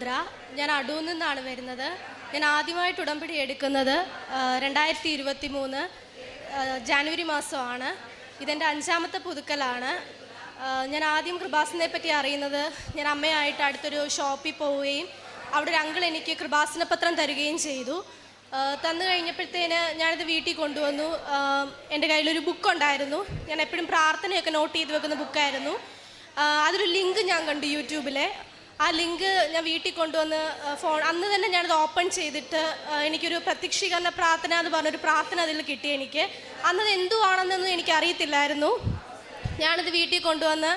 ആർദ്ര ഞാൻ അടൂരിൽ നിന്നാണ് വരുന്നത്. ഞാൻ ആദ്യമായിട്ട് ഉടമ്പടി എടുക്കുന്നത് രണ്ടായിരത്തി ഇരുപത്തി മൂന്ന് ജാനുവരി മാസമാണ്. ഇതെന്റെ അഞ്ചാമത്തെ പുതുക്കലാണ്. ഞാൻ ആദ്യം കൃപാസനെ പറ്റി അറിയുന്നത് ഞാൻ അമ്മയായിട്ട് അടുത്തൊരു ഷോപ്പിൽ പോവുകയും അവിടെ ഒരു അങ്കിൾ എനിക്ക് കൃപാസന പത്രം തരികയും ചെയ്തു. തന്നു കഴിഞ്ഞപ്പോഴത്തേന് ഞാനിത് വീട്ടിൽ കൊണ്ടുവന്നു. എന്റെ കയ്യിലൊരു ബുക്ക് ഉണ്ടായിരുന്നു. ഞാൻ എപ്പോഴും പ്രാർത്ഥനയൊക്കെ നോട്ട് ചെയ്ത് വെക്കുന്ന ബുക്കായിരുന്നു അതൊരു ലിങ്ക് ഞാൻ കണ്ടു യൂട്യൂബിലെ. ആ ലിങ്ക് ഞാൻ വീട്ടിൽ കൊണ്ടുവന്ന് ഫോൺ അന്ന് തന്നെ ഞാനത് ഓപ്പൺ ചെയ്തിട്ട് എനിക്കൊരു പ്രത്യക്ഷീകരണ പ്രാർത്ഥന എന്ന് പറഞ്ഞൊരു പ്രാർത്ഥന അതിൽ കിട്ടി എനിക്ക്. അന്നത് എന്തുവാണെന്നൊന്നും എനിക്ക് അറിയത്തില്ലായിരുന്നു. ഞാനത് വീട്ടിൽ കൊണ്ടുവന്ന്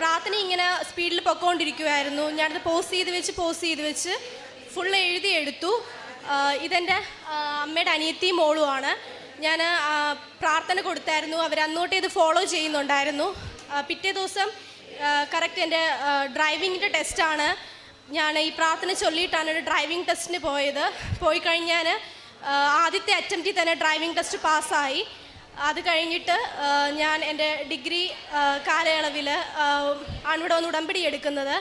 പ്രാർത്ഥന ഇങ്ങനെ സ്പീഡിൽ പൊക്കോണ്ടിരിക്കുമായിരുന്നു ഞാനത് പോസ് ചെയ്ത് വെച്ച് പോസ് ചെയ്ത് വെച്ച് ഫുൾ എഴുതി എടുത്തു ഇതെന്റെ അമ്മയുടെ അനിയത്തി മോളുമാണ്. ഞാൻ പ്രാർത്ഥന കൊടുത്തായിരുന്നു. അവർ അങ്ങോട്ട് ഇത് ഫോളോ ചെയ്യുന്നുണ്ടായിരുന്നു. പിറ്റേ ദിവസം കറക്റ്റ് എന്റെ ഡ്രൈവിങ്ങിന്റെ ടെസ്റ്റാണ് ഞാൻ ഈ പ്രാർത്ഥന ചൊല്ലിയിട്ടാണ് ഒരു ഡ്രൈവിംഗ് ടെസ്റ്റിന് പോയത്. പോയി കഴിഞ്ഞാൽ ആദ്യത്തെ അറ്റംപ്റ്റിൽ തന്നെ ഡ്രൈവിംഗ് ടെസ്റ്റ് പാസ്സായി. അത് കഴിഞ്ഞിട്ട് ഞാൻ എന്റെ ഡിഗ്രി കാലയളവിൽ ആണ് ഇവിടെ ഒന്ന് ഉടമ്പടി എടുക്കുന്നത്.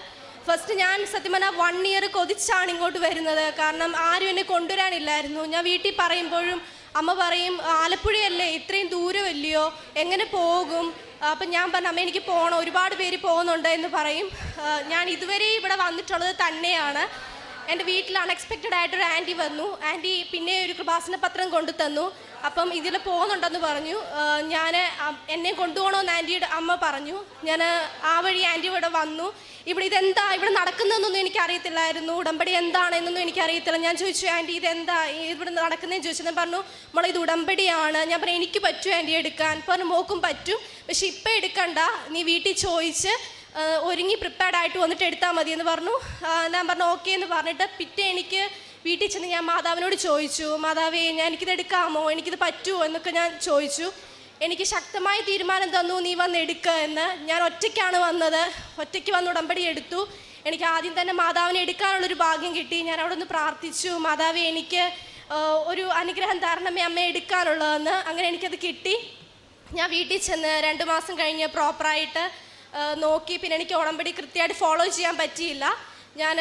ഫസ്റ്റ് ഞാൻ സത്യം പറഞ്ഞാൽ വൺ ഇയർ കൊതിച്ചാണ് ഇങ്ങോട്ട് വരുന്നത്. കാരണം ആരും എന്നെ കൊണ്ടുവരാനില്ലായിരുന്നു. ഞാൻ വീട്ടിൽ പറയുമ്പോഴും അമ്മ പറയും ആലപ്പുഴയല്ലേ ഇത്രയും ദൂരമല്ലയോ? എങ്ങനെ പോകും? അപ്പം ഞാൻ പറഞ്ഞ അമ്മ എനിക്ക് പോകണം ഒരുപാട് പേര് പോകുന്നുണ്ട് എന്ന് പറയും. ഞാൻ ഇതുവരെ ഇവിടെ വന്നിട്ടുള്ളത് തന്നെയാണ്. എന്റെ വീട്ടിൽ അൺഎക്സ്പെക്റ്റഡ് ആയിട്ടൊരു ആന്റി വന്നു. ആന്റി പിന്നെ ഒരു കൃപാസന പത്രം കൊണ്ടു തന്നു അപ്പം ഇതിൽ പോകുന്നുണ്ടെന്ന് പറഞ്ഞു. ഞാൻ എന്നെ കൊണ്ടുപോകണമെന്ന് ആന്റിയുടെ അമ്മ പറഞ്ഞു. ഞാൻ ആ വഴി ആന്റി ഇവിടെ വന്നു. ഇവിടെ ഇതെന്താ? ഇവിടെ നടക്കുന്നതെന്നൊന്നും എനിക്കറിയത്തില്ലായിരുന്നു. ഉടമ്പടി എന്താണെന്നൊന്നും എനിക്കറിയത്തില്ല. ഞാൻ ചോദിച്ചു ആന്റി ഇതെന്താ? ഇവിടെ നടക്കുന്നതെന്ന് ചോദിച്ചു. ഞാൻ പറഞ്ഞു മോളെ ഇത് ഉടമ്പടിയാണ്. ഞാൻ പറഞ്ഞു എനിക്ക് പറ്റും ആന്റി എടുക്കാൻ. പറഞ്ഞു മോക്കും പറ്റും. പക്ഷെ ഇപ്പം എടുക്കണ്ട. നീ വീട്ടിൽ ചോദിച്ച് ഒരുങ്ങി പ്രിപ്പയർഡ് ആയിട്ട് വന്നിട്ട് എടുത്താൽ മതി എന്ന് പറഞ്ഞു ഞാൻ പറഞ്ഞു ഓക്കെ എന്ന് പറഞ്ഞിട്ട് പിറ്റേ എനിക്ക് വീട്ടിൽ ചെന്ന് ഞാൻ മാതാവിനോട് ചോദിച്ചു മാതാവേ ഞാൻ എനിക്കിത് എടുക്കാമോ? എനിക്കിത് പറ്റുമോ? എന്നൊക്കെ ഞാൻ ചോദിച്ചു. എനിക്ക് ശക്തമായ തീരുമാനം തന്നു നീ വന്ന് എടുക്കുക എന്ന് ഞാൻ ഒറ്റയ്ക്കാണ് വന്നത്. ഒറ്റയ്ക്ക് വന്ന് ഉടമ്പടി എടുത്തു. എനിക്ക് ആദ്യം തന്നെ മാതാവിനെ എടുക്കാനുള്ളൊരു ഭാഗ്യം കിട്ടി. ഞാൻ അവിടെ ഒന്ന് പ്രാർത്ഥിച്ചു. മാതാവേ എനിക്ക് ഒരു അനുഗ്രഹം തരണമേ അമ്മ എടുക്കാനുള്ളതെന്ന്. അങ്ങനെ എനിക്കത് കിട്ടി. ഞാൻ വീട്ടിൽ ചെന്ന് രണ്ട് മാസം കഴിഞ്ഞ് പ്രോപ്പറായിട്ട് നോക്കി. പിന്നെ എനിക്ക് ഉടമ്പടി കൃത്യമായിട്ട് ഫോളോ ചെയ്യാൻ പറ്റിയില്ല. ഞാൻ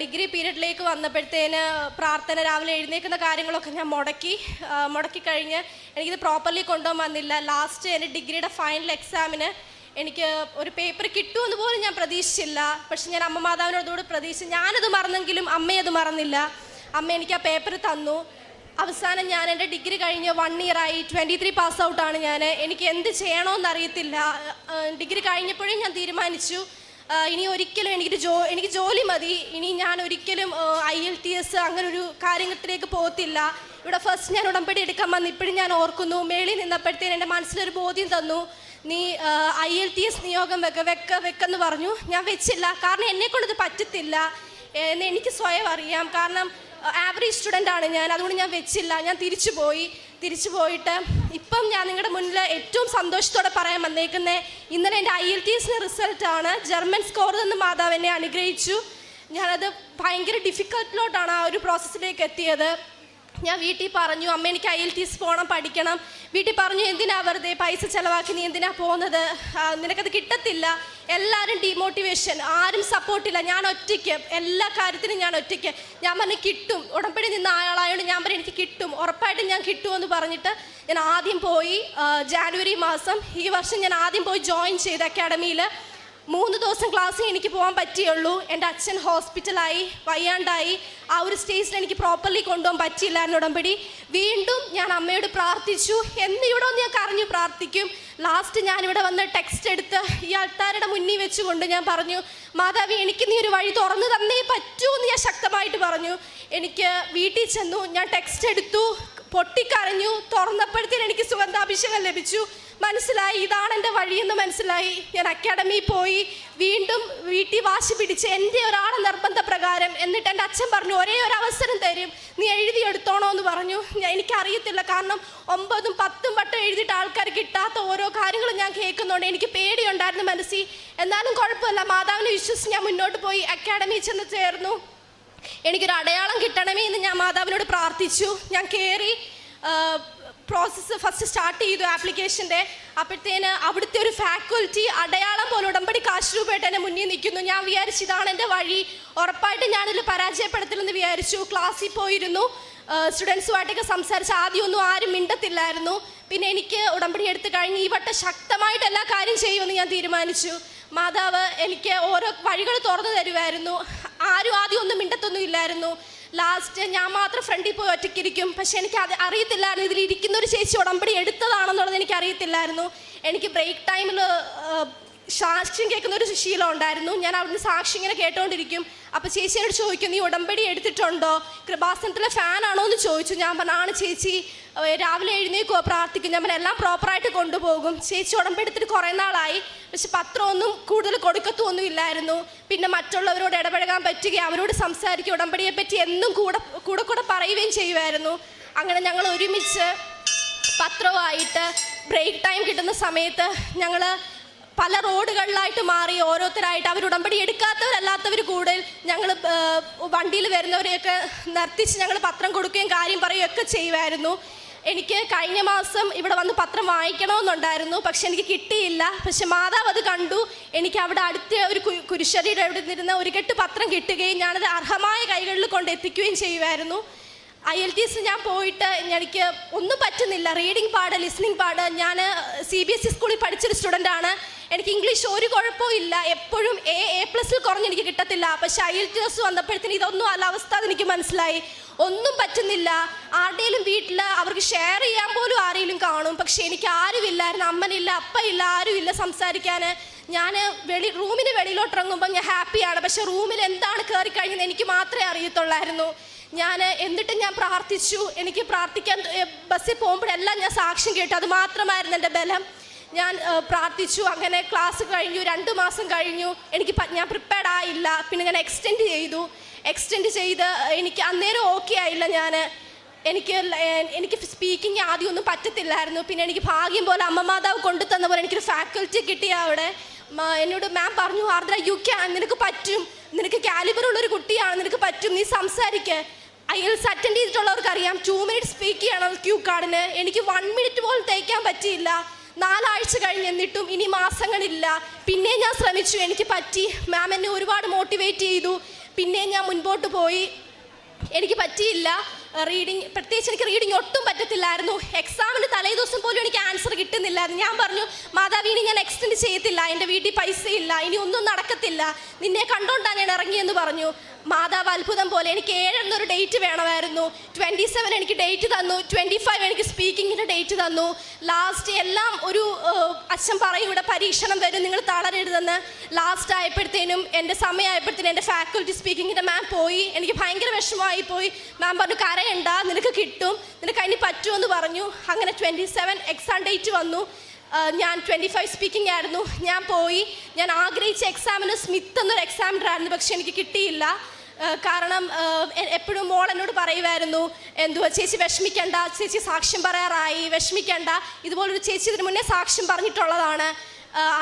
ഡിഗ്രി പീരീഡിലേക്ക് വന്നപ്പോഴത്തേന് പ്രാർത്ഥന രാവിലെ എഴുന്നേക്കുന്ന കാര്യങ്ങളൊക്കെ ഞാൻ മുടക്കി മുടക്കി കഴിഞ്ഞ് എനിക്കിത് പ്രോപ്പർലി കൊണ്ടുപോകാൻ വന്നില്ല. ലാസ്റ്റ് എന്റെ ഡിഗ്രിയുടെ ഫൈനൽ എക്സാമിന് എനിക്ക് ഒരു പേപ്പർ കിട്ടുമെന്ന് പോലും ഞാൻ പ്രതീക്ഷിച്ചില്ല. പക്ഷെ ഞാൻ അമ്മ മാതാവിനോടുകൂടി പ്രതീക്ഷിച്ചു ഞാനത് മറന്നെങ്കിലും അമ്മയത് മറന്നില്ല. അമ്മ എനിക്ക് ആ പേപ്പർ തന്നു. അവസാനം ഞാൻ എന്റെ ഡിഗ്രി കഴിഞ്ഞ് വൺ ഇയർ ആയി ട്വന്റി ത്രീ പാസ് ഔട്ടാണ് ഞാൻ എനിക്ക് എന്ത് ചെയ്യണമെന്ന് അറിയത്തില്ല. ഡിഗ്രി കഴിഞ്ഞപ്പോഴേ ഞാൻ തീരുമാനിച്ചു. ഇനി ഒരിക്കലും എനിക്ക് ജോ എനിക്ക് ജോലി മതി. ഇനി ഞാൻ ഒരിക്കലും ഐ എൽ ടി എസ് അങ്ങനെ ഒരു കാര്യത്തിലേക്ക് പോകത്തില്ല. ഇവിടെ ഫസ്റ്റ് ഞാൻ ഉടമ്പടി എടുക്കാൻ വന്ന് ഇപ്പോഴും ഞാൻ ഓർക്കുന്നു. മേളിൽ നിന്നപ്പോഴത്തേന് എന്റെ മനസ്സിലൊരു ബോധ്യം തന്നു. നീ ഐ എൽ ടി എസ് നിയോഗം വെക്ക വെക്ക വെക്കെന്ന് പറഞ്ഞു. ഞാൻ വെച്ചില്ല. കാരണം എന്നെ കൊണ്ടത് പറ്റത്തില്ല. എന്ന് എനിക്ക് സ്വയം അറിയാം. കാരണം ആവറേജ് സ്റ്റുഡന്റ് ആണ് ഞാൻ. അതുകൊണ്ട് ഞാൻ വെച്ചില്ല. ഞാൻ തിരിച്ചു പോയി തിരിച്ചു പോയിട്ട് ഇപ്പം ഞാൻ നിങ്ങളുടെ മുന്നിൽ ഏറ്റവും സന്തോഷത്തോടെ പറയാൻ വന്നേക്കുന്നത് ഇന്നലെ എന്റെ ഐ എൽ ടി എസിന്റെ റിസൾട്ടാണ് ജർമ്മൻ സ്കോർ നിന്ന് മാതാവ് എന്നെ അനുഗ്രഹിച്ചു. ഞാനത് ഭയങ്കര ഡിഫിക്കൽട്ടിലോട്ടാണ് ആ ഒരു പ്രോസസ്സിലേക്ക് എത്തിയത്. ഞാൻ വീട്ടിൽ പറഞ്ഞു അമ്മ എനിക്ക് ഐ എൽ ടി എസ് പോകണം പഠിക്കണം. വീട്ടിൽ പറഞ്ഞു എന്തിനാ വെറുതെ പൈസ ചിലവാക്കി നീ എന്തിനാ പോകുന്നത്? നിനക്കത് കിട്ടത്തില്ല. എല്ലാവരും ഡീമോട്ടിവേഷൻ ആരും സപ്പോർട്ടില്ല ഞാൻ ഒറ്റയ്ക്ക്. എല്ലാ കാര്യത്തിനും ഞാൻ ഒറ്റയ്ക്ക്. ഞാൻ പറഞ്ഞു കിട്ടും. ഉടമ്പടി നിന്ന ആളായതുകൊണ്ട് ഞാൻ പറഞ്ഞു എനിക്ക് കിട്ടും. ഉറപ്പായിട്ടും ഞാൻ കിട്ടുമെന്ന് പറഞ്ഞിട്ട് ഞാൻ ആദ്യം പോയി ജാനുവരി മാസം ഈ വർഷം ഞാൻ ആദ്യം പോയി ജോയിൻ ചെയ്ത് അക്കാഡമിയിൽ മൂന്ന് ദിവസം ക്ലാസ്സിൽ എനിക്ക് പോകാൻ പറ്റിയുള്ളൂ. എന്റെ അച്ഛൻ ഹോസ്പിറ്റലായി വയ്യാണ്ടായി. ആ ഒരു സ്റ്റേജിൽ എനിക്ക് പ്രോപ്പർലി കൊണ്ടുപോകാൻ പറ്റിയില്ലായിരുന്നു ഉടമ്പടി. വീണ്ടും ഞാൻ അമ്മയോട് പ്രാർത്ഥിച്ചു. എന്ന് ഇവിടെ ഒന്ന് ഞാൻ കരഞ്ഞു പ്രാർത്ഥിക്കും. ലാസ്റ്റ് ഞാനിവിടെ വന്ന് ടെക്സ്റ്റ് എടുത്ത് ഈ ആൾക്കാരുടെ മുന്നിൽ വെച്ചുകൊണ്ട് ഞാൻ പറഞ്ഞു മാതാവി എനിക്ക് നീ ഒരു വഴി തുറന്നു തന്നേ പറ്റൂ എന്ന് ഞാൻ ശക്തമായിട്ട് പറഞ്ഞു. എനിക്ക് വീട്ടിൽ ചെന്നു ഞാൻ ടെക്സ്റ്റ് എടുത്തു പൊട്ടിക്കരഞ്ഞു. തുറന്നപ്പോഴത്തേന് എനിക്ക് സുഗന്ധാഭിഷേകം ലഭിച്ചു. മനസ്സിലായി ഇതാണ് എന്റെ വഴിയെന്ന് മനസ്സിലായി. ഞാൻ അക്കാഡമിയിൽ പോയി വീണ്ടും വീട്ടിൽ വാശി പിടിച്ച് എന്റെ ഒരാളെ നിർബന്ധപ്രകാരം എന്നിട്ട് എന്റെ അച്ഛൻ പറഞ്ഞു ഒരേ ഒരു അവസരം തരും. നീ എഴുതിയെടുത്തോണോ എന്ന് പറഞ്ഞു. ഞാൻ എനിക്കറിയത്തില്ല കാരണം ഒമ്പതും പത്തും വട്ടം എഴുതിയിട്ട് ആൾക്കാർ കിട്ടാത്ത ഓരോ കാര്യങ്ങളും ഞാൻ കേൾക്കുന്നുണ്ട്. എനിക്ക് പേടിയുണ്ടായിരുന്നു മനസ്സിൽ. എന്നാലും കുഴപ്പമില്ല മാതാവിനെ വിശ്വസിച്ച് ഞാൻ മുന്നോട്ട് പോയി അക്കാഡമിയിൽ ചെന്ന് ചേർന്നു. എനിക്കൊരു അടയാളം കിട്ടണമേ എന്ന് ഞാൻ മാതാവിനോട് പ്രാർത്ഥിച്ചു. ഞാൻ കയറി പ്രോസസ്സ് ഫസ്റ്റ് സ്റ്റാർട്ട് ചെയ്തു ആപ്ലിക്കേഷന്റെ അപ്പോഴത്തേന് അവിടുത്തെ ഒരു ഫാക്കൽറ്റി അടയാളം പോലെ ഉടമ്പടി കാശ് രൂപമായിട്ട് എന്നെ മുന്നിൽ നിൽക്കുന്നു. ഞാൻ വിചാരിച്ചു ഇതാണ് എന്റെ വഴി. ഉറപ്പായിട്ട് ഞാനിതിൽ പരാജയപ്പെടുത്തില്ലെന്ന് വിചാരിച്ചു. ക്ലാസ്സിൽ പോയിരുന്നു. സ്റ്റുഡൻസുമായിട്ടൊക്കെ സംസാരിച്ച് ആദ്യമൊന്നും ആരും മിണ്ടത്തില്ലായിരുന്നു. പിന്നെ എനിക്ക് ഉടമ്പടി എടുത്തു കഴിഞ്ഞ് ഈ വട്ടം ശക്തമായിട്ട് എല്ലാ കാര്യം ചെയ്യുമെന്ന് ഞാൻ തീരുമാനിച്ചു. മാതാവ് എനിക്ക് ഓരോ വഴികൾ തുറന്നു തരുമായിരുന്നു ആരും ആദ്യം ഒന്നും മിണ്ടത്തൊന്നും ഇല്ലായിരുന്നു. ലാസ്റ്റ് ഞാൻ മാത്രം ഫ്രണ്ടിൽ പോയി ഒറ്റയ്ക്കിരിക്കും. പക്ഷെ എനിക്ക് അത് അറിയത്തില്ലായിരുന്നു. ഇതിൽ ഇരിക്കുന്ന ഒരു ചേച്ചി ഉടമ്പടി എടുത്തതാണെന്നുള്ളത് എനിക്ക് അറിയത്തില്ലായിരുന്നു എനിക്ക് ബ്രേക്ക് ടൈമിൽ സാക്ഷ്യം കേൾക്കുന്ന ഒരു ശീലം ഉണ്ടായിരുന്നു. ഞാൻ അവിടുന്ന് സാക്ഷി ഇങ്ങനെ കേട്ടോണ്ടിരിക്കും. അപ്പോൾ ചേച്ചിയോട് ചോദിക്കും നീ ഉടമ്പടി എടുത്തിട്ടുണ്ടോ? കൃപാസനത്തിലെ ഫാനാണോ എന്ന് ചോദിച്ചു. ഞാൻ പറഞ്ഞു ആണ് ചേച്ചി. രാവിലെ എഴുന്നേക്കോ പ്രാർത്ഥിക്കും. ഞാൻ പറഞ്ഞു എല്ലാം പ്രോപ്പറായിട്ട് കൊണ്ടുപോകും. ചേച്ചി ഉടമ്പടി എടുത്തിട്ട് കുറേ നാളായി. പക്ഷെ പത്രമൊന്നും കൂടുതൽ കൊടുക്കത്തൊന്നും ഇല്ലായിരുന്നു. പിന്നെ മറ്റുള്ളവരോട് ഇടപഴകാൻ പറ്റുകയും അവരോട് സംസാരിക്കുക ഉടമ്പടിയെ പറ്റി എന്നും കൂടെ കൂടെ കൂടെ പറയുകയും ചെയ്യുമായിരുന്നു. അങ്ങനെ ഞങ്ങൾ ഒരുമിച്ച് പത്രമായിട്ട് ബ്രേക്ക് ടൈം കിട്ടുന്ന സമയത്ത് ഞങ്ങൾ പല റോഡുകളിലായിട്ട് മാറി ഓരോരുത്തരായിട്ട് അവർ ഉടമ്പടി എടുക്കാത്തവരല്ലാത്തവർ കൂടുതൽ ഞങ്ങൾ വണ്ടിയിൽ വരുന്നവരെയൊക്കെ നിർത്തിച്ച് ഞങ്ങൾ പത്രം കൊടുക്കുകയും കാര്യം പറയുകയും ഒക്കെ ചെയ്യുമായിരുന്നു. എനിക്ക് കഴിഞ്ഞ മാസം ഇവിടെ വന്ന് പത്രം വായിക്കണമെന്നുണ്ടായിരുന്നു പക്ഷെ എനിക്ക് കിട്ടിയില്ല. പക്ഷെ മാതാവ് അത് കണ്ടു. എനിക്ക് അവിടെ അടുത്ത ഒരു കുരിശടിയുടെ അവിടെ നിന്നിരുന്ന ഒരു കെട്ട് പത്രം കിട്ടുകയും ഞാനത് അർഹമായ കൈകളിൽ കൊണ്ട് എത്തിക്കുകയും ചെയ്യുമായിരുന്നു. ഐ എൽ ടി എസ് ഞാൻ പോയിട്ട് എനിക്ക് ഒന്നും പറ്റുന്നില്ല. റീഡിങ് പാട് ലിസ്ണിംഗ് പാട്. ഞാൻ സി ബി എസ് ഇ സ്കൂളിൽ പഠിച്ചൊരു സ്റ്റുഡന്റ് ആണ്. എനിക്ക് ഇംഗ്ലീഷ് ഒരു കുഴപ്പവും ഇല്ല. എപ്പോഴും എ എ പ്ലസിൽ കുറഞ്ഞ് എനിക്ക് കിട്ടത്തില്ല. പക്ഷെ ഐ എൽ ടി എസ് വന്നപ്പോഴത്തേന് ഇതൊന്നും അല്ല അവസ്ഥ എനിക്ക് മനസ്സിലായി. ഒന്നും പറ്റുന്നില്ല. ആരുടെയും വീട്ടിൽ അവർക്ക് ഷെയർ ചെയ്യാൻ പോലും ആരെങ്കിലും കാണും. പക്ഷെ എനിക്ക് ആരുമില്ലായിരുന്നു അമ്മനില്ല അപ്പയില്ല ആരുമില്ല സംസാരിക്കാൻ ഞാൻ വെളി റൂമിന് വെളിയിലോട്ട് ഇറങ്ങുമ്പോൾ ഞാൻ ഹാപ്പിയാണ് പക്ഷെ റൂമിൽ എന്താണ് കയറി കഴിഞ്ഞത് എനിക്ക് മാത്രമേ അറിയത്തുള്ളായിരുന്നു. ഞാൻ എന്നിട്ട് ഞാൻ പ്രാർത്ഥിച്ചു. എനിക്ക് പ്രാർത്ഥിക്കാൻ ബസ്സിൽ പോകുമ്പോഴെല്ലാം ഞാൻ സാക്ഷ്യം കേട്ടു. അത് മാത്രമായിരുന്നു എന്റെ ബലം. ഞാൻ പ്രാർത്ഥിച്ചു. അങ്ങനെ ക്ലാസ് കഴിഞ്ഞു. രണ്ട് മാസം കഴിഞ്ഞു. എനിക്ക് ഞാൻ പ്രിപ്പയർഡ് ആയില്ല. പിന്നെ ഞാൻ എക്സ്റ്റെൻഡ് ചെയ്തു. എക്സ്റ്റെൻഡ് ചെയ്ത് എനിക്ക് അന്നേരം ഓക്കെ ആയില്ല ഞാൻ എനിക്ക് എനിക്ക് സ്പീക്കിംഗ് ആദ്യം ഒന്നും പറ്റത്തില്ലായിരുന്നു. പിന്നെ എനിക്ക് ഭാഗ്യം പോലെ അമ്മ മാതാവ് കൊണ്ടു തന്ന പോലെ എനിക്കൊരു ഫാക്കൽറ്റി കിട്ടിയ അവിടെ. എന്നോട് മാം പറഞ്ഞു ആർദ്ര യു ക്യാൻ നിനക്ക് പറ്റും. നിനക്ക് കാലിബർ ഉള്ളൊരു കുട്ടിയാണ്. നിനക്ക് പറ്റും. നീ സംസാരിക്ക്. ഐ എൽസ് അറ്റൻഡ് ചെയ്തിട്ടുള്ളവർക്ക് അറിയാം. ടു മിനിറ്റ് സ്പീക്ക് ചെയ്യണം ക്യൂ കാർഡിന്. എനിക്ക് വൺ മിനിറ്റ് പോലും തയ്ക്കാൻ പറ്റിയില്ല. നാലാഴ്ച കഴിഞ്ഞ് എന്നിട്ടും ഇനി മാസങ്ങളില്ല. പിന്നെ ഞാൻ ശ്രമിച്ചു. എനിക്ക് പറ്റി. മാം എന്നെ ഒരുപാട് മോട്ടിവേറ്റ് ചെയ്തു. പിന്നെ ഞാൻ മുൻപോട്ട് പോയി. എനിക്ക് പറ്റിയില്ല. റീഡിങ് പ്രത്യേകിച്ച് എനിക്ക് റീഡിങ് ഒട്ടും പറ്റത്തില്ലായിരുന്നു. എക്സാമിന് തലേദിവസം പോലും എനിക്ക് ആൻസർ കിട്ടുന്നില്ലായിരുന്നു. ഞാൻ പറഞ്ഞു മാതാവി ഇനി ഞാൻ എക്സ്റ്റെൻഡ് ചെയ്യത്തില്ല. എന്റെ വീട്ടിൽ പൈസ ഇല്ല ഇനി ഒന്നും നടക്കത്തില്ല. നിന്നെ കണ്ടോണ്ടാണ് ഞാൻ ഇറങ്ങിയെന്ന് പറഞ്ഞു. മാതാവ് അത്ഭുതം പോലെ എനിക്ക് ഏഴെന്നൊരു ഡേറ്റ് വേണമായിരുന്നു. ട്വന്റി സെവൻ എനിക്ക് ഡേറ്റ് തന്നു. ട്വന്റി ഫൈവ് എനിക്ക് സ്പീക്കിങ്ങിന്റെ ഡേറ്റ് തന്നു. ലാസ്റ്റ് എല്ലാം ഒരു അച്ഛൻ പറയും ഇവിടെ പരീക്ഷണം വരും നിങ്ങൾ തളരരുതെന്ന്. ലാസ്റ്റ് ആയപ്പോഴത്തേനും എന്റെ സമയമായപ്പോഴത്തേനും എന്റെ ഫാക്കൽറ്റി സ്പീക്കിങ്ങിന്റെ മാം പോയി. എനിക്ക് ഭയങ്കര വിഷമമായി പോയി. മാം പറഞ്ഞു കരയണ്ട നിനക്ക് കിട്ടും. നിനക്ക് അതിന് പറ്റുമെന്ന് പറഞ്ഞു. അങ്ങനെ ട്വന്റി സെവൻ എക്സാം ഡേറ്റ് വന്നു ഞാൻ ട്വന്റി ഫൈവ് സ്പീക്കിംഗ് ആയിരുന്നു. ഞാൻ പോയി. ഞാൻ ആഗ്രഹിച്ച എക്സാമിന് സ്മിത്ത് എന്നൊരു എക്സാമിനർ ആയിരുന്നു പക്ഷെ എനിക്ക് കിട്ടിയില്ല. കാരണം എപ്പോഴും മോൾ എന്നോട് പറയുമായിരുന്നു എന്തുവാ ചേച്ചി വിഷമിക്കണ്ട ചേച്ചി സാക്ഷ്യം പറയാറായി വിഷമിക്കണ്ട ഇതുപോലൊരു ചേച്ചി ഇതിന് മുന്നേ സാക്ഷ്യം പറഞ്ഞിട്ടുള്ളതാണ്.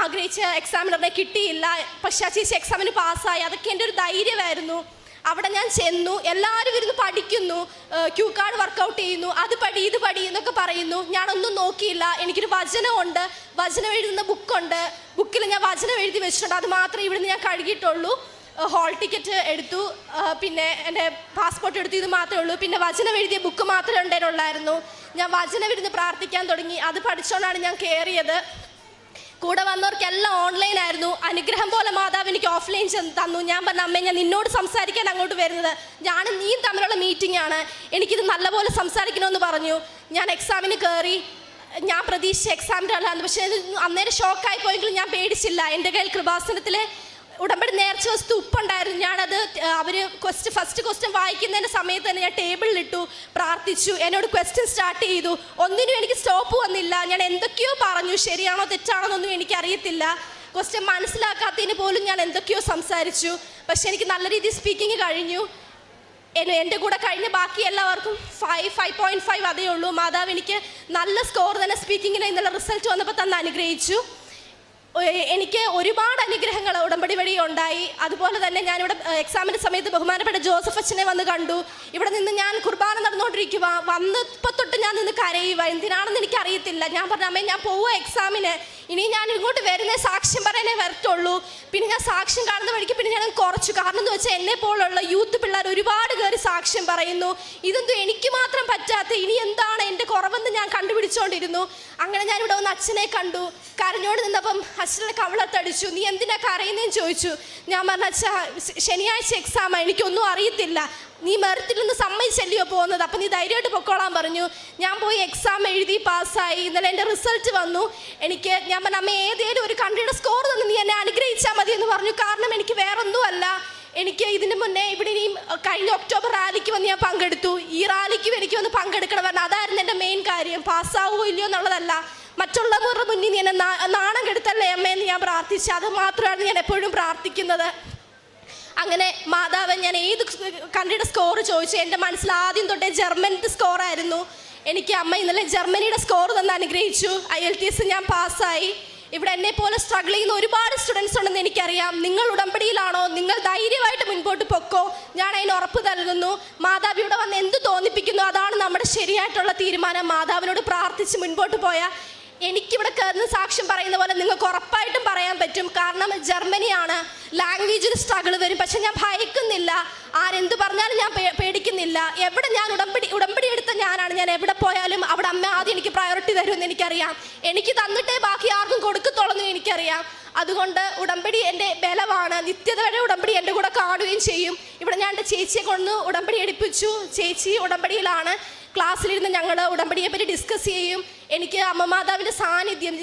ആഗ്രഹിച്ച എക്സാമിനറിനെ കിട്ടിയില്ല പക്ഷെ ആ ചേച്ചി എക്സാമിന് പാസ്സായി അതൊക്കെ എന്റെ ഒരു ധൈര്യമായിരുന്നു. അവിടെ ഞാൻ ചെന്നു എല്ലാവരും ഇരുന്ന് പഠിക്കുന്നു ക്യൂ കാർഡ് വർക്കൗട്ട് ചെയ്യുന്നു അത് പടി ഇത് പടി എന്നൊക്കെ പറയുന്നു. ഞാനൊന്നും നോക്കിയില്ല എനിക്കൊരു വചനമുണ്ട് വചനം എഴുതുന്ന ബുക്കുണ്ട് ബുക്കിൽ ഞാൻ വചനം എഴുതി വെച്ചിട്ടുണ്ട് അത് മാത്രമേ ഇവിടുന്ന് ഞാൻ കഴുകിയിട്ടുള്ളൂ. ഹോൾ ടിക്കറ്റ് എടുത്തു. പിന്നെ എന്റെ പാസ്പോർട്ട് എടുത്തു. ഇത് മാത്രമേ ഉള്ളൂ. പിന്നെ വചനം എഴുതിയ ബുക്ക് മാത്രമേ ഉണ്ടായിരുന്നുള്ളായിരുന്നു ഞാൻ വചനം ഇരുന്ന് പ്രാർത്ഥിക്കാൻ തുടങ്ങി. അത് പഠിച്ചുകൊണ്ടാണ് ഞാൻ കയറിയത് കൂടെ വന്നവർക്കെല്ലാം ഓൺലൈനായിരുന്നു അനുഗ്രഹം പോലെ മാതാവ് എനിക്ക് ഓഫ്ലൈൻ തന്നു. ഞാൻ പറഞ്ഞ അമ്മേ ഞാൻ നിന്നോട് സംസാരിക്കാൻ അങ്ങോട്ട് വരുന്നത്. ഞാനും നീയും തമ്മിലുള്ള മീറ്റിംഗ് ആണ്. എനിക്കിത് നല്ലപോലെ സംസാരിക്കണമെന്ന് പറഞ്ഞു. ഞാൻ എക്സാമിന് കയറി ഞാൻ പ്രതീക്ഷിച്ച എക്സാമിന്റെ ആളാണ് പക്ഷേ അന്നേരം ഷോക്കായി പോയെങ്കിലും ഞാൻ പേടിച്ചില്ല. എന്റെ കയ്യിൽ കൃപാസനത്തിലെ ഉടമ്പടി നേർച്ച വസ്തു ഉപ്പുണ്ടായിരുന്നു. ഞാനത് അവർ ക്വസ്റ്റ് ഫസ്റ്റ് ക്വസ്റ്റ്യൻ വായിക്കുന്നതിന്റെ സമയത്ത് തന്നെ ഞാൻ ടേബിളിലിട്ടു പ്രാർത്ഥിച്ചു. എന്നോട് ക്വസ്റ്റ്യൻ സ്റ്റാർട്ട് ചെയ്തു. ഒന്നിനും എനിക്ക് സ്റ്റോപ്പ് വന്നില്ല. ഞാൻ എന്തൊക്കെയോ പറഞ്ഞു. ശരിയാണോ തെറ്റാണോ എന്നൊന്നും എനിക്കറിയത്തില്ല. ക്വസ്റ്റ്യൻ മനസ്സിലാക്കാത്തതിന് പോലും ഞാൻ എന്തൊക്കെയോ സംസാരിച്ചു. പക്ഷെ എനിക്ക് നല്ല രീതിയിൽ സ്പീക്കിംഗ് കഴിഞ്ഞു. എന്റെ കൂടെ കഴിഞ്ഞ ബാക്കി എല്ലാവർക്കും ഫൈവ് ഫൈവ് പോയിന്റ് ഫൈവ് അതേ ഉള്ളൂ. മാതാവ് എനിക്ക് നല്ല സ്കോർ തന്നെ സ്പീക്കിങ്ങിന് ഇന്നലെ റിസൾട്ട് വന്നപ്പോൾ തന്നെ അനുഗ്രഹിച്ചു. എനിക്ക് ഒരുപാട് അനുഗ്രഹങ്ങൾ ഉടമ്പടി വഴി ഉണ്ടായി. അതുപോലെ തന്നെ ഞാനിവിടെ എക്സാമിന്റെ സമയത്ത് ബഹുമാനപ്പെട്ട ജോസഫ് അച്ഛനെ വന്ന് കണ്ടു. ഇവിടെ നിന്ന് ഞാൻ കുർബാന നടന്നുകൊണ്ടിരിക്കുക വന്നപ്പോൾ തൊട്ട് ഞാൻ നിന്ന് കരയുക എന്തിനാണെന്ന് എനിക്ക് അറിയത്തില്ല ഞാൻ പറഞ്ഞ അമ്മേ ഞാൻ പോവുക എക്സാമിന് ഇനി ഞാൻ ഇങ്ങോട്ട് വരുന്ന സാക്ഷ്യം പറയാനേ വരത്തുള്ളൂ. പിന്നെ ഞാൻ സാക്ഷ്യം കാണുന്ന വഴിക്ക് പിന്നെ ഞാൻ കുറച്ചു. കാരണം എന്ന് വെച്ചാൽ എന്നെ പോലുള്ള യൂത്ത് പിള്ളേർ ഒരുപാട് കയറി സാക്ഷ്യം പറയുന്നു. ഇതെന്തോ എനിക്ക് മാത്രം പറ്റാത്ത ഇനി എന്താണ് എന്റെ കുറവെന്ന് ഞാൻ കണ്ടുപിടിച്ചുകൊണ്ടിരുന്നു അങ്ങനെ ഞാൻ ഇവിടെ വന്ന് അച്ഛനെ കണ്ടു. കരഞ്ഞോട് നിന്നപ്പം അച്ഛനെ കവളത്തടിച്ചു നീ എന്തിനാ കരയുന്നതെന്ന് ചോദിച്ചു? ഞാൻ പറഞ്ഞ അച്ഛാ ശനിയാഴ്ച എക്സാമാണ് എനിക്കൊന്നും അറിയത്തില്ല. നീ നിന്ന് സമ്മതിച്ചല്ലയോ പോകുന്നത്? അപ്പം നീ ധൈര്യമായിട്ട് പൊക്കോളാൻ പറഞ്ഞു. ഞാൻ പോയി എക്സാം എഴുതി പാസ്സായി. ഇന്നലെ എന്റെ റിസൾട്ട് വന്നു. എനിക്ക് ഞാൻ പറഞ്ഞ അമ്മ ഏതേലും ഒരു കൺട്രിയുടെ സ്കോർ തന്നെ നീ എന്നെ അനുഗ്രഹിച്ചാൽ മതി എന്ന് പറഞ്ഞു. കാരണം എനിക്ക് വേറൊന്നുമല്ല. എനിക്ക് ഇതിന് മുന്നേ ഇവിടെ ഇനിയും കഴിഞ്ഞ ഒക്ടോബർ റാലിക്ക് വന്ന് ഞാൻ പങ്കെടുത്തു. ഈ റാലിക്കും എനിക്ക് വന്ന് പങ്കെടുക്കണം പറഞ്ഞു അതായിരുന്നു എന്റെ മെയിൻ കാര്യം. പാസ്സാവുമോ ഇല്ലയോ എന്നുള്ളതല്ല. മറ്റുള്ളവരുടെ മുന്നിൽ നീ എന്നെ നാണം കെടുത്തല്ലേ അമ്മയെന്ന് ഞാൻ പ്രാർത്ഥിച്ചു. അത് മാത്രമാണ് ഞാൻ എപ്പോഴും പ്രാർത്ഥിക്കുന്നത്. അങ്ങനെ മാതാവ് ഞാൻ ഏത് കൺട്രിയുടെ സ്കോർ ചോദിച്ചു? എന്റെ മനസ്സിൽ ആദ്യം തൊട്ടേ ജർമ്മനിയുടെ സ്കോറായിരുന്നു എനിക്ക് അമ്മ ഇന്നലെ ജർമ്മനിയുടെ സ്കോർ തന്ന് അനുഗ്രഹിച്ചു. ഐ എൽ ടി എസ് ഞാൻ പാസ്സായി. ഇവിടെ എന്നെ പോലെ സ്ട്രഗിൾ ചെയ്യുന്ന ഒരുപാട് സ്റ്റുഡൻസ് ഉണ്ടെന്ന് എനിക്കറിയാം. നിങ്ങൾ ഉടമ്പടിയിലാണോ? നിങ്ങൾ ധൈര്യമായിട്ട് മുൻപോട്ട് പൊക്കോ? ഞാൻ അതിന് ഉറപ്പ് നൽകുന്നു. മാതാവ് ഇവിടെ വന്ന് എന്ത് തോന്നിപ്പിക്കുന്നു? അതാണ് നമ്മുടെ ശരിയായിട്ടുള്ള തീരുമാനം. മാതാവിനോട് പ്രാർത്ഥിച്ച് മുൻപോട്ട് പോയാൽ എനിക്കിവിടെ കയറുന്ന സാക്ഷ്യം പറയുന്ന പോലെ നിങ്ങൾക്ക് ഉറപ്പായിട്ടും പറയാൻ പറ്റും. കാരണം ജർമ്മനിയാണ് ലാംഗ്വേജിൽ സ്ട്രഗിൾ വരും. പക്ഷെ ഞാൻ ഭയക്കുന്നില്ല. ആരെന്ത് പറഞ്ഞാലും ഞാൻ പേടിക്കുന്നില്ല. എവിടെ ഞാൻ ഉടമ്പടി ഉടമ്പടി എടുത്ത ഞാനാണ്. ഞാൻ എവിടെ പോയാലും അവിടെ അമ്മ ആദ്യം എനിക്ക് പ്രയോറിറ്റി തരുമെന്ന് എനിക്കറിയാം. എനിക്ക് തന്നിട്ടേ ബാക്കി ആർക്കും കൊടുക്കത്തുള്ളൂ എനിക്കറിയാം. അതുകൊണ്ട് ഉടമ്പടി എന്റെ ബലമാണ്. നിത്യത വരെ ഉടമ്പടി എന്റെ കൂടെ കാണുകയും ചെയ്യും. ഇവിടെ ഞാൻ എന്റെ ചേച്ചിയെ കൊണ്ട് ഉടമ്പടി എടുപ്പിച്ചു. ചേച്ചി ഉടമ്പടിയിലാണ്. ക്ലാസ്സിലിരുന്ന് ഞങ്ങൾ ഉടമ്പടിയെപ്പറ്റി ഡിസ്കസ് ചെയ്യും. എനിക്ക് അമ്മമാതാവിന്റെ സാന്നിധ്യം.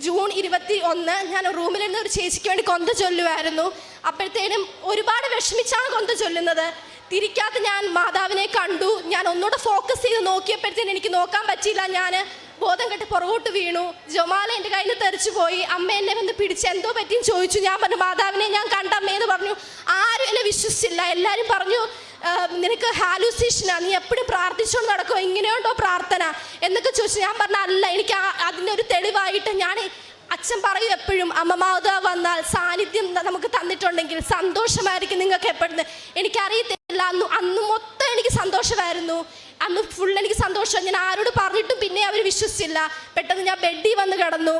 ജൂൺ ഇരുപത്തി ഒന്ന് ഞാൻ റൂമിലിരുന്ന് ഒരു ചേച്ചിക്ക് വേണ്ടി കൊന്ത ചൊല്ലുമായിരുന്നു അപ്പോഴത്തേനും ഒരുപാട് വിഷമിച്ചാണ് കൊന്ത ചൊല്ലുന്നത്. തിരിക്കാത്ത ഞാൻ മാതാവിനെ കണ്ടു. ഞാൻ ഒന്നുകൂടെ ഫോക്കസ് ചെയ്ത് നോക്കിയപ്പോഴത്തേനും എനിക്ക് നോക്കാൻ പറ്റിയില്ല. ഞാൻ ബോധം കെട്ട് പുറകോട്ട് വീണു. ജൊമാല എന്റെ കയ്യിൽ നിന്ന് തെറിച്ചു പോയി. അമ്മ എന്നെ വന്ന് പിടിച്ച് എന്തോ പറ്റിയും ചോദിച്ചു. ഞാൻ പറഞ്ഞു മാതാവിനെ ഞാൻ കണ്ട അമ്മയെന്ന് പറഞ്ഞു. ആരും എന്നെ വിശ്വസിച്ചില്ല. എല്ലാവരും പറഞ്ഞു "ആ, നിനക്ക് ഹാലൂസിഷനാണ് നീ എപ്പോഴും പ്രാർത്ഥിച്ചുകൊണ്ട് നടക്കുമോ ഇങ്ങനെയുണ്ടോ പ്രാർത്ഥന? എന്നൊക്കെ ചോദിച്ചു ഞാൻ പറഞ്ഞ അല്ല എനിക്ക് അതിനൊരു തെളിവായിട്ട് ഞാൻ അച്ഛൻ പറയും എപ്പോഴും അമ്മ വന്നാൽ സാന്നിധ്യം നമുക്ക് തന്നിട്ടുണ്ടെങ്കിൽ സന്തോഷമായിരിക്കും നിങ്ങൾക്ക് എപ്പോഴും എനിക്കറിയത്തില്ല. അന്ന് അന്ന് മൊത്തം എനിക്ക് സന്തോഷമായിരുന്നു. അന്ന് ഫുൾ എനിക്ക് സന്തോഷം. ഞാൻ ആരോട് പറഞ്ഞിട്ടും പിന്നെ അവർ വിശ്വസിച്ചില്ല. പെട്ടെന്ന് ഞാൻ ബെഡിൽ വന്ന് കിടന്നു.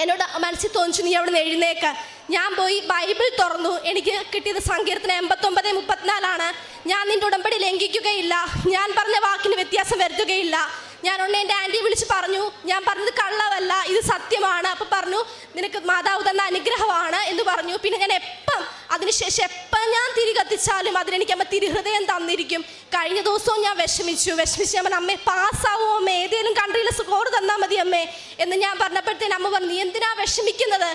എന്നോട് മനസ്സിൽ തോന്നിച്ചു നീ അവിടെ നിന്ന് ഞാൻ പോയി ബൈബിൾ തുറന്നു. എനിക്ക് കിട്ടിയത് സങ്കീർത്തനം എൺപത്തൊമ്പത് മുപ്പത്തിനാലാണ്. ഞാൻ നിന്റെ ഉടമ്പടി ലംഘിക്കുകയില്ല. ഞാൻ പറഞ്ഞ വാക്കിന് വ്യത്യാസം വരുത്തുകയില്ല. ഞാൻ ഉടനെ എന്റെ ആന്റി വിളിച്ച് പറഞ്ഞു. ഞാൻ പറഞ്ഞത് കള്ളവല്ല ഇത് സത്യമാണ്. അപ്പം പറഞ്ഞു നിനക്ക് മാതാവ് തന്ന അനുഗ്രഹമാണ് എന്ന് പറഞ്ഞു. പിന്നെ ഞാൻ എപ്പം അതിനുശേഷം എപ്പോൾ ഞാൻ തിരി കത്തിച്ചാലും അതിനെനിക്ക് അമ്മ തിരുഹൃദയം തന്നിരിക്കും. കഴിഞ്ഞ ദിവസവും ഞാൻ വിഷമിച്ചു. വിഷമിച്ച് ഞാൻ അമ്മേ പാസ്സാവോ അമ്മേ ഏതെങ്കിലും കൺട്രിയിൽ സ്കോർ തന്നാൽ മതി അമ്മേ. എന്ന് ഞാൻ പറഞ്ഞപ്പോഴത്തേനും അമ്മ പറഞ്ഞു നീ എന്തിനാ വിഷമിക്കുന്നത്?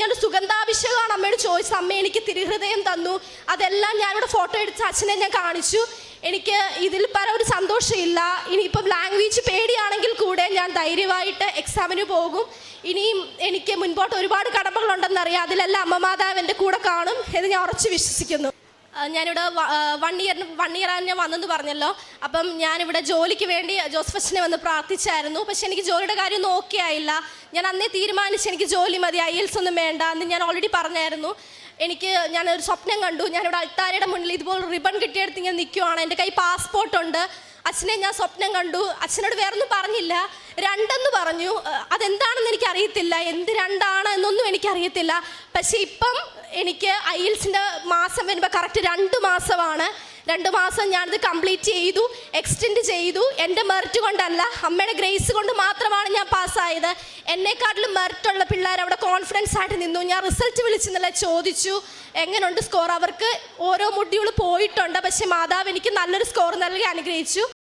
ഞാൻ സുഗന്ധാഭിഷേകമാണ് അമ്മയോട് ചോദിച്ചത്. അമ്മ എനിക്ക് തിരുഹൃദയം തന്നു. അതെല്ലാം ഞാനിവിടെ ഫോട്ടോ എടുത്ത് അച്ഛനെ ഞാൻ കാണിച്ചു. എനിക്ക് ഇതിൽ പല ഒരു സന്തോഷമില്ല. ഇനിയിപ്പം ലാംഗ്വേജ് പേടിയാണെങ്കിൽ കൂടെ ഞാൻ ധൈര്യമായിട്ട് എക്സാമിന് പോകും. ഇനിയും എനിക്ക് മുൻപോട്ട് ഒരുപാട് കടമകളുണ്ടെന്നറിയാം. അതിലെല്ലാം അമ്മ മാതാവ് എന്റെ കൂടെ കാണും എന്ന് ഞാൻ ഉറച്ചു വിശ്വസിക്കുന്നു. ഞാനിവിടെ വൺ ഇയർ വൺ ഇയർ ആണ് ഞാൻ വന്നെന്ന് പറഞ്ഞല്ലോ. അപ്പം ഞാനിവിടെ ജോലിക്ക് വേണ്ടി ജോസഫ് അച്ഛനെ വന്ന് പ്രാർത്ഥിച്ചായിരുന്നു. പക്ഷെ എനിക്ക് ജോലിയുടെ കാര്യം ഓക്കെ ആയില്ല. ഞാൻ അന്നേ തീരുമാനിച്ച് എനിക്ക് ജോലി മതി. ഐ എൽസ് ഒന്നും വേണ്ട എന്ന് ഞാൻ ഓൾറെഡി പറഞ്ഞായിരുന്നു. എനിക്ക് ഞാനൊരു സ്വപ്നം കണ്ടു. ഞാനിവിടെ അൾത്താരയുടെ മുന്നിൽ ഇതുപോലെ റിബൺ കിട്ടിയെടുത്ത് ഇങ്ങനെ നിൽക്കുവാണ് എന്റെ കൈ പാസ്പോർട്ടുണ്ട് അച്ഛനെ ഞാൻ സ്വപ്നം കണ്ടു. അച്ഛനോട് വേറൊന്നും പറഞ്ഞില്ല. രണ്ടെന്ന് പറഞ്ഞു. അതെന്താണെന്ന് എനിക്കറിയത്തില്ല. എന്ത് രണ്ടാണ് എന്നൊന്നും എനിക്കറിയത്തില്ല. പക്ഷേ ഇപ്പം എനിക്ക് ഐൽസിന്റെ മാസം വരുമ്പോൾ കറക്റ്റ് രണ്ട് മാസമാണ്. രണ്ട് മാസം ഞാനിത് കംപ്ലീറ്റ് ചെയ്തു എക്സ്റ്റെൻഡ് ചെയ്തു. എന്റെ മെറിറ്റ് കൊണ്ടല്ല അമ്മയുടെ ഗ്രേസ് കൊണ്ട് മാത്രമാണ് ഞാൻ പാസ്സായത് എന്നെക്കാട്ടിലും മെറിറ്റുള്ള പിള്ളേർ അവിടെ കോൺഫിഡൻസ് ആയിട്ട് നിന്നു. ഞാൻ റിസൾട്ട് വിളിച്ചെന്നല്ല ചോദിച്ചു എങ്ങനെയുണ്ട് സ്കോർ അവർക്ക് ഓരോ മുടികൾ പോയിട്ടുണ്ട് പക്ഷേ മാതാവ് എനിക്ക് നല്ലൊരു സ്കോർ നൽകി അനുഗ്രഹിച്ചു.